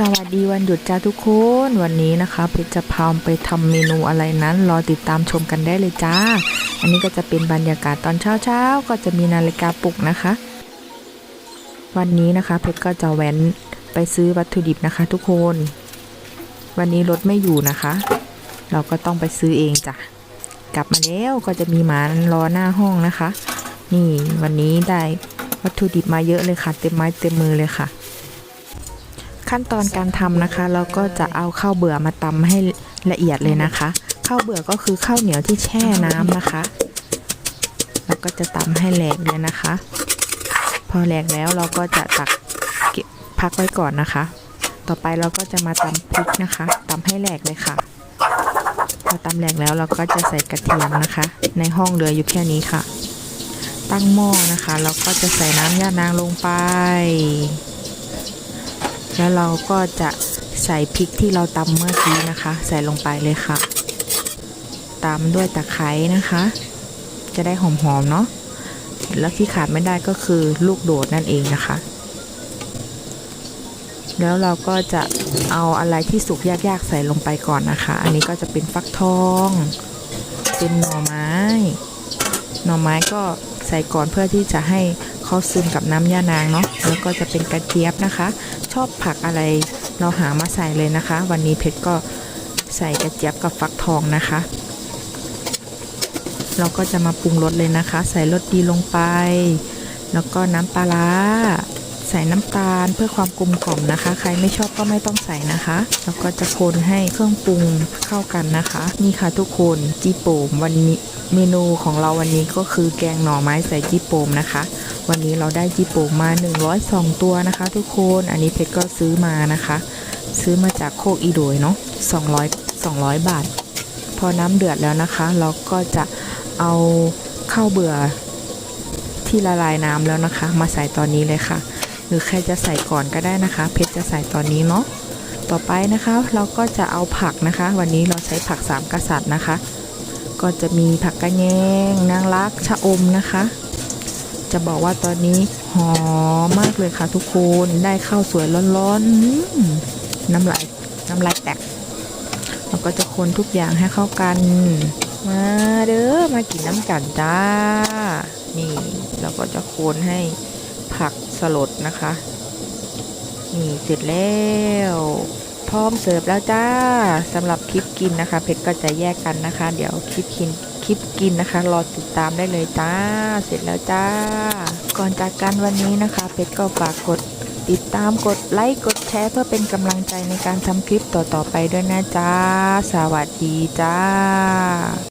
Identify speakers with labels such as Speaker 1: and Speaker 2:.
Speaker 1: สวัสดีวันหยุดจ้าทุกคน วันนี้นะคะเพชรจะพาไปทำเมนูอะไรนั้น รอติดตามชมกันได้เลยจ้า อันนี้ก็จะเป็นบรรยากาศตอนเช้าๆก็จะมีนาฬิกาปลุกนะคะ วันนี้นะคะเพชรก็จะแว้นไปซื้อวัตถุดิบนะคะ ทุกคน วันนี้รถไม่อยู่นะคะ เราก็ต้องไปซื้อเองจ้ะกลับมาแล้วก็จะมีหมารอหน้าห้องนะคะ นี่วันนี้ได้วัตถุดิบมาเยอะเลยค่ะ เต็มไม้เต็มมือเลยค่ะ ขั้นตอนการทำนะคะ เราก็จะเอาข้าวเบื่อมาตำให้ละเอียดเลยนะคะข้าวเบื่อก็คือข้าวเหนียวที่แช่น้ำนะคะแล้วก็จะตำให้แหลกเลยนะคะ พอแหลกแล้วเราก็จะตักเก็บพักไว้ก่อนนะคะ ต่อไปเราก็จะมาตำพริกนะคะตำให้แหลกเลยค่ะ พอตำแหลกแล้วเราก็จะใส่กระเทียมนะคะ ในห้องเหลืออยู่แค่นี้ค่ะ ตั้งหม้อนะคะ เราก็จะใส่น้ำย่านางลงไป แล้วเราก็จะใส่พริกที่เราตำเมื่อกี้นะคะ ใส่ลงไปเลยค่ะตามด้วยตะไคร้นะคะ จะได้หอมๆเนาะแล้วที่ขาดไม่ได้ก็คือลูกโดดนั่นเองนะคะ แล้วเราก็จะเอาอะไรที่สุกยากๆใส่ลงไปก่อนนะคะ อันนี้ก็จะเป็นฟักทอง เป็นหน่อไม้ หน่อไม้ก็ใส่ก่อนเพื่อที่จะให้เขาซึมกับน้ำย่านางเนาะแล้วก็จะเป็นกระเจี๊ยบนะคะ ชอบผักอะไร เราหามาใส่เลยนะคะ วันนี้เพชรก็ใส่กระเจี๊ยบกับฟักทองนะคะ เราก็จะมาปรุงรสเลยนะคะ ใส่รสดีลงไป แล้วก็น้ำปลาร้า ใส่น้ำตาลเพื่อความกลมกล่อมนะคะ ใครไม่ชอบก็ไม่ต้องใส่นะคะ แล้วก็จะคนให้เครื่องปรุงเข้ากันนะคะ นี่ค่ะทุกคนจีโป่มวันนี้เมนูของเราวันนี้ก็คือแกงหน่อไม้ใส่จีโป่มนะคะ วันนี้เราได้จีโป่มมา 102 ตัวนะคะ ทุกคนอันนี้เพชรก็ซื้อมานะคะ ซื้อมาจากโคกอีโดยเนาะ200 200 บาท พอน้ำเดือดแล้วนะคะ เราก็จะเอาข้าวเบื่อที่ละลายน้ำแล้วนะคะ มาใส่ตอนนี้เลยค่ะ หรือใครจะใส่ก่อนก็ได้นะคะ เพชรจะใส่ตอนนี้เนาะต่อไปนะคะเราก็จะเอาผักนะคะ วันนี้เราใช้ผักสามกษัตริย์นะคะ ก็จะมีผักกระแยงนางรักชะอมนะคะ จะบอกว่าตอนนี้หอมมากเลยค่ะทุกคนได้ข้าวสวยร้อนๆน้ำลายน้ำลายแตกเราก็จะคนทุกอย่างให้เข้ากัน มาเด้อมากินน้ำกันจ้านี่เราก็จะคนให้ผัก สลดนะคะ นี่เสร็จแล้ว พร้อมเสิร์ฟแล้วจ้าสำหรับคลิปกินนะคะ เพชรก็จะแยกกันนะคะ เดี๋ยวคลิปกินคลิปกินนะคะ รอติดตามได้เลยจ้า เสร็จแล้วจ้า ก่อนจากกันวันนี้นะคะ เพชรก็ฝากกดติดตามกดไลค์กดแชร์เพื่อเป็นกำลังใจในการทำคลิปต่อๆไปด้วยนะจ้า สวัสดีจ้า